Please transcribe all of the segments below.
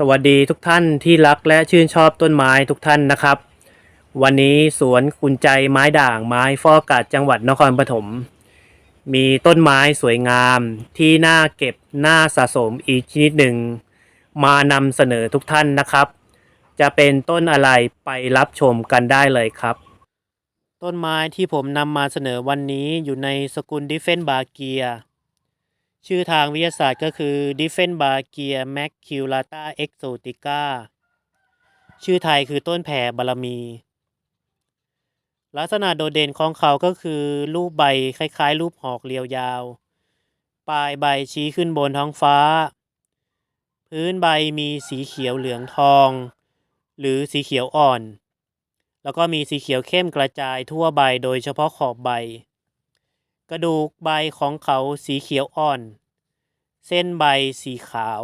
สวัสดีทุกท่านที่รักและชื่นชอบต้นไม้ทุกท่านนะครับ วันนี้สวนคุณใจไม้ด่างไม้ฟอกาดจังหวัดนครปฐมมีต้นไม้สวยงามที่น่าเก็บน่าสะสมอีกชนิดหนึ่ง มานำเสนอทุกท่านนะครับ จะเป็นต้นอะไรไปรับชมกันได้เลยครับ ต้นไม้ที่ผมนำมาเสนอวันนี้อยู่ในสกุลดิเฟนบาเกีย ชื่อทางวิทยาศาสตร์ก็คือ d i f f e n b a r g i a maculata exotica ชื่อไทยคือต้นแผ่บารมี ลักษณะโดดเด่นของเขาก็คือ รูปใบคล้ายๆ รูปหอกเรียวยาว ปลายใบชี้ขึ้นบนท้องฟ้า พื้นใบมีสีเขียวเหลืองทอง หรือสีเขียวอ่อน แล้วก็มีสีเขียวเข้มกระจายทั่วใบโดยเฉพาะขอบใบ กระดูกใบของเขาสีเขียวอ่อน เส้นใบสีขาว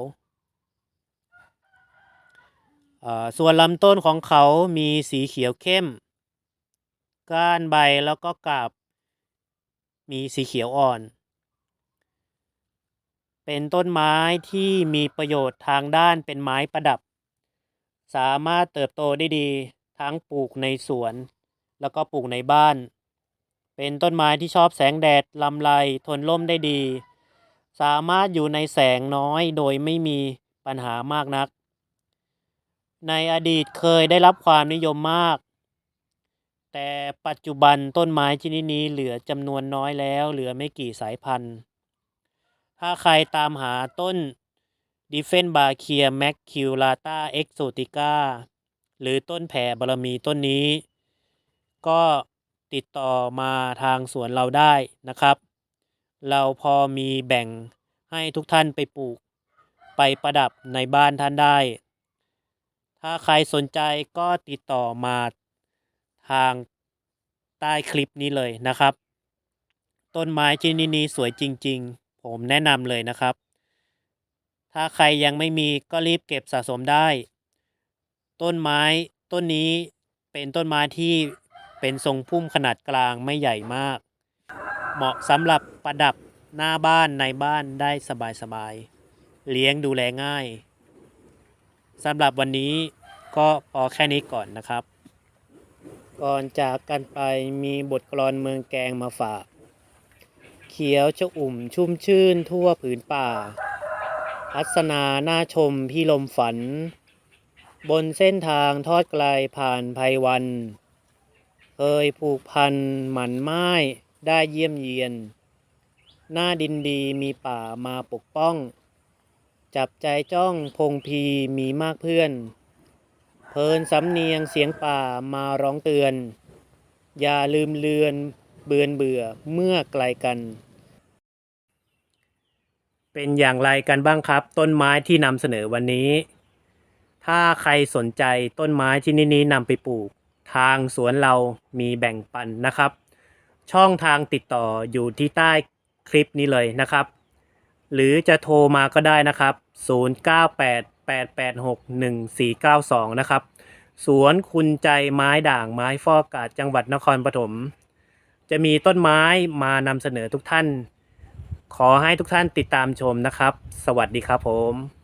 ส่วนลำต้นของเขามีสีเขียวเข้ม ก้านใบแล้วก็กาบ มีสีเขียวอ่อน เป็นต้นไม้ที่มีประโยชน์ทางด้านเป็นไม้ประดับ สามารถเติบโตได้ดีทั้งปลูกในสวน แล้วก็ปลูกในบ้าน เป็นต้นไม้ที่ชอบแสงแดดลำไรทนร่มได้ดี สามารถอยู่ในแสงน้อยโดยไม่มีปัญหามากนัก ในอดีตเคยได้รับความนิยมมาก แต่ปัจจุบันต้นไม้ชนิดนี้เหลือจำนวนน้อยแล้ว เหลือไม่กี่สายพันธุ์ ถ้าใครตามหาต้น d i f f e n b a c i a maculata exotica หรือต้นแผ่บารมีต้นนี้ ก็ ติดต่อมาทางสวนเราได้นะครับ เราพอมีแบ่งให้ทุกท่านไปปลูก ไปประดับในบ้านท่านได้ ถ้าใครสนใจก็ติดต่อมาทางใต้คลิปนี้เลยนะครับ ต้นไม้ชนิดนี้สวยจริง ๆ ผมแนะนำเลยนะครับ ถ้าใครยังไม่มีก็รีบเก็บสะสมได้ ต้นไม้ต้นนี้เป็นต้นไม้ที่ เป็นทรงพุ่มขนาดกลางไม่ใหญ่มาก เหมาะสำหรับประดับหน้าบ้านในบ้านได้สบายๆ เลี้ยงดูแลง่ายสำหรับวันนี้ก็พอแค่นี้ก่อนนะครับ ก่อนจากกันไปมีบทกลอนเมืองแกงมาฝาก เขียวชอุ่มชุ่มชื่นทั่วผืนป่าทัศนาหน้าชมพี่ลมฝัน บนเส้นทางทอดไกลผ่านภัยวัน เคยผูกพันหมันไม้ได้เยี่ยมเยียน หน้าดินดีมีป่ามาปกป้อง จับใจจ้องพงพีมีมากเพื่อน เพลินสำเนียงเสียงป่ามาร้องเตือน อย่าลืมเลือนเบือนเบื่อเมื่อไกลกัน เป็นอย่างไรกันบ้างครับ ต้นไม้ที่นำเสนอวันนี้ ถ้าใครสนใจต้นไม้ที่นี้นี้นำไปปลูก ทางสวนเรามีแบ่งปันนะครับ ช่องทางติดต่ออยู่ที่ใต้คลิปนี้เลยนะครับ หรือจะโทรมาก็ได้นะครับ 0988861492 นะครับ สวนคุณใจไม้ด่างไม้ฟอกาดจังหวัดนครปฐม จะมีต้นไม้มานำเสนอทุกท่าน ขอให้ทุกท่านติดตามชมนะครับ สวัสดีครับผม